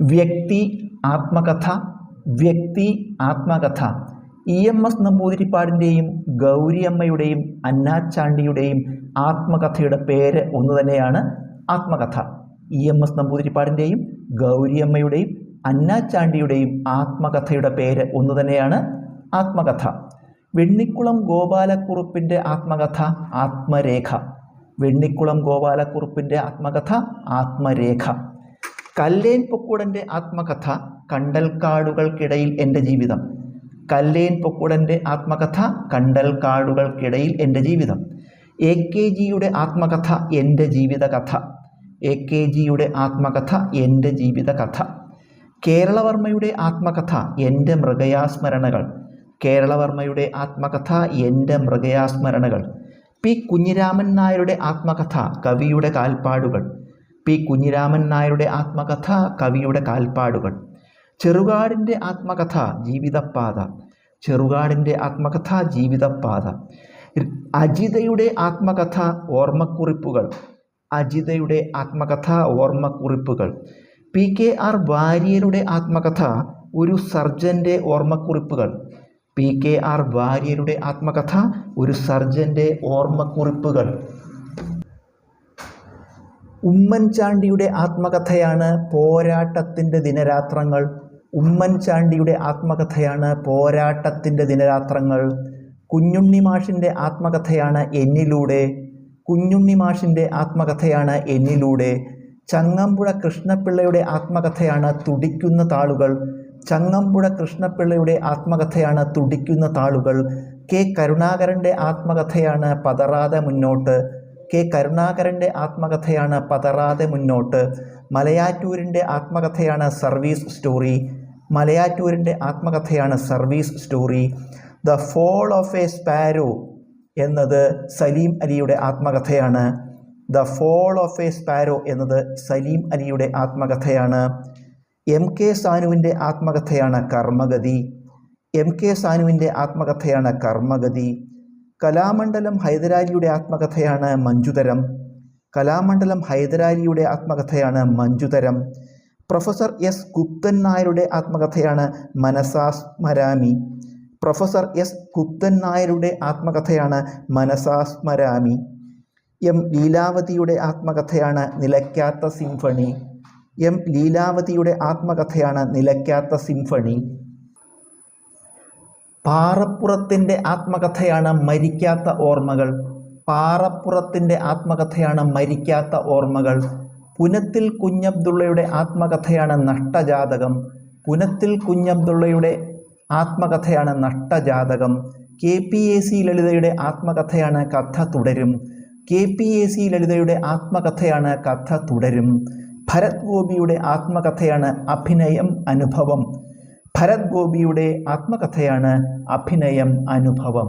വ്യക്തി ആത്മകഥ വ്യക്തി ആത്മകഥ. ഇ എം എസ് നമ്പൂതിരിപ്പാടിന്റെയും ഗൗരിയമ്മയുടെയും അന്നാച്ചാണ്ടിയുടെയും ആത്മകഥയുടെ പേര് ഒന്ന് തന്നെയാണ് ആത്മകഥ. ഇ എം എസ് നമ്പൂതിരിപ്പാടിന്റെയും ഗൗരിയമ്മയുടെയും അന്നാച്ചാണ്ടിയുടെയും ആത്മകഥയുടെ പേര് ഒന്ന് തന്നെയാണ് ആത്മകഥ. വെണ്ണിക്കുളം ഗോപാലക്കുറുപ്പിന്റെ ആത്മകഥ ആത്മരേഖ. വെണ്ണിക്കുളം ഗോപാലക്കുറുപ്പിന്റെ ആത്മകഥ ആത്മരേഖ. കല്ലേൻ പൊക്കൂടന്റെ ആത്മകഥ കണ്ടൽക്കാടുകൾക്കിടയിൽ എന്റെ ജീവിതം. കല്ലേൻ പൊക്കൂടന്റെ ആത്മകഥ കണ്ടൽക്കാടുകൾക്കിടയിൽ എന്റെ ജീവിതം. എ കെ ജിയുടെ ആത്മകഥ എന്റെ ജീവിതകഥ. എ കെ ജിയുടെ ആത്മകഥ എന്റെ ജീവിതകഥ. കേരളവർമ്മയുടെ ആത്മകഥ എന്റെ മൃഗയാസ്മരണകൾ. കേരളവർമ്മയുടെ ആത്മകഥ എന്റെ മൃഗയാസ്മരണകൾ. പി കുഞ്ഞിരാമൻ നായരുടെ ആത്മകഥ കവിയുടെ കാൽപ്പാടുകൾ. പി കുഞ്ഞിരാമൻ നായരുടെ ആത്മകഥ കവിയുടെ കാൽപ്പാടുകൾ. ചെറുകാടിന്റെ ആത്മകഥ ജീവിതപ്പാത. ചെറുകാടിന്റെ ആത്മകഥ ജീവിതപ്പാത. അജിതയുടെ ആത്മകഥ ഓർമ്മക്കുറിപ്പുകൾ. അജിതയുടെ ആത്മകഥ ഓർമ്മക്കുറിപ്പുകൾ. പി കെ ആർ വാര്യരുടെ ആത്മകഥ ഒരു സർജന്റെ ഓർമ്മക്കുറിപ്പുകൾ. പി കെ ആർ വാര്യരുടെ ആത്മകഥ ഒരു സർജന്റെ ഓർമ്മക്കുറിപ്പുകൾ. ഉമ്മൻചാണ്ടിയുടെ ആത്മകഥയാണ് പോരാട്ടത്തിന്റെ ദിനരാത്രങ്ങൾ. ഉമ്മൻചാണ്ടിയുടെ ആത്മകഥയാണ് പോരാട്ടത്തിന്റെ ദിനരാത്രങ്ങൾ. കുഞ്ഞുണ്ണി മാഷിന്റെ ആത്മകഥയാണ് എന്നിലൂടെ. കുഞ്ഞുണ്ണി മാഷിന്റെ ആത്മകഥയാണ് എന്നിലൂടെ. ചങ്ങമ്പുഴ കൃഷ്ണപിള്ളയുടെ ആത്മകഥയാണ് തുടിക്കുന്ന താളുകൾ. ചങ്ങമ്പുഴ കൃഷ്ണപിള്ളയുടെ ആത്മകഥയാണ് തുടിക്കുന്ന താളുകൾ. കെ കരുണാകരന്റെ ആത്മകഥയാണ് പതറാതെ മുന്നോട്ട്. കെ കരുണാകരന്റെ ആത്മകഥയാണ് പതറാതെ മുന്നോട്ട്. മലയാറ്റൂരിന്റെ ആത്മകഥയാണ് സർവീസ് സ്റ്റോറി. മലയാറ്റൂരിന്റെ ആത്മകഥയാണ് service story. The fall of a sparrow എന്നത് സലീം അലിയുടെ ആത്മകഥയാണ്. The fall of a sparrow എന്നത് സലീം അലിയുടെ ആത്മകഥയാണ്. എം കെ സാനുവിന്റെ ആത്മകഥയാണ് കർമ്മഗതി. എം കെ സാനുവിന്റെ ആത്മകഥയാണ് കർമ്മഗതി. കലാമണ്ഡലം ഹൈദരാലിയുടെ ആത്മകഥയാണ് മഞ്ജുതരം. കലാമണ്ഡലം ഹൈദരാലിയുടെ ആത്മകഥയാണ് മഞ്ജുതരം. പ്രൊഫസർ എസ് ഗുപ്തൻ നായരുടെ ആത്മകഥയാണ് മനസാസ്മരാമി പ്രൊഫസർ എസ് ഗുപ്തൻ നായരുടെ ആത്മകഥയാണ് മനസാസ്മരാമി എം ലീലാവതിയുടെ ആത്മകഥയാണ് നിലയ്ക്കാത്ത സിംഫണി. എം ലീലാവതിയുടെ ആത്മകഥയാണ് നിലയ്ക്കാത്ത സിംഫണി. പാറപ്പുറത്തിന്റെ ആത്മകഥയാണ് മരിക്കാത്ത ഓർമ്മകൾ. പാറപ്പുറത്തിന്റെ ആത്മകഥയാണ് മരിക്കാത്ത ഓർമ്മകൾ. പുനത്തിൽ കുഞ്ഞബ്ദുള്ളയുടെ ആത്മകഥയാണ് നഷ്ടജാതകം. പുനത്തിൽ കുഞ്ഞബ്ദുള്ളയുടെ ആത്മകഥയാണ് Nashtajathakam. K P A C ലളിതയുടെ ആത്മകഥയാണ് Katha Thudarum. K P A C ലളിതയുടെ ആത്മകഥയാണ് കഥ തുടരും. ഭരത് ഗോപിയുടെ ആത്മകഥയാണ് അഭിനയം അനുഭവം. ഭരത് ഗോപിയുടെ ആത്മകഥയാണ് അഭിനയം അനുഭവം.